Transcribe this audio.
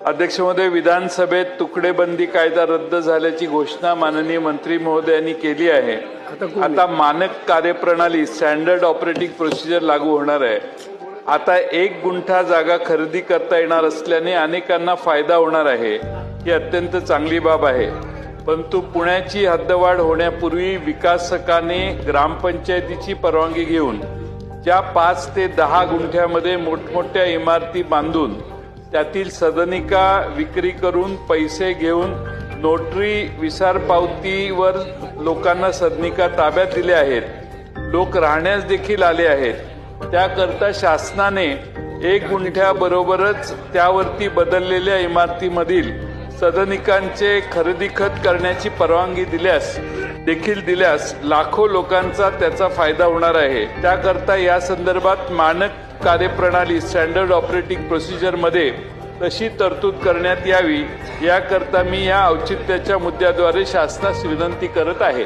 अध्यक्ष महोदय विधानसभेत तुकडेबंदी कायदा रद्द झाल्याची घोषणा माननीय मंत्री महोदयांनी केली आहे. आता मानक कार्यप्रणाली स्टँडर्ड ऑपरेटिंग प्रोसिजर लागू होणार आहे. आता एक गुंठा जागा खरेदी करता येणार असल्याने अनेकांना फायदा होणार आहे. ही अत्यंत चांगली बाब आहे. परंतु पुण्याची हद्दवाढ होण्यापूर्वी विकासकाने ग्रामपंचायतीची परवानगी घेऊन ज्या पाच ते दहा गुंठ्यामध्ये मोठमोठ्या इमारती बांधून त्यातील सदनिका विक्री करून पैसे घेऊन नोटरी विसार पावतीवर लोकांना सदनिका ताब्यात दिल्या आहेत. लोक राहण्यास देखील आले आहेत. त्याकरता शासनाने एक गुंठ्याबरोबरच त्यावरती बदललेल्या इमारतीमधील सदनिकांचे खरेदी खत करण्याची परवानगी दिल्यास देखील दिल्यास लाखो लोकांचा त्याचा फायदा होणार आहे. त्याकरता या संदर्भात मानक कार्यप्रणाली स्टँडर्ड ऑपरेटिंग प्रोसिजरमध्ये तशी तरतूद करण्यात यावी. याकरता मी या औचित्याच्या मुद्द्याद्वारे शासनास विनंती करत आहे.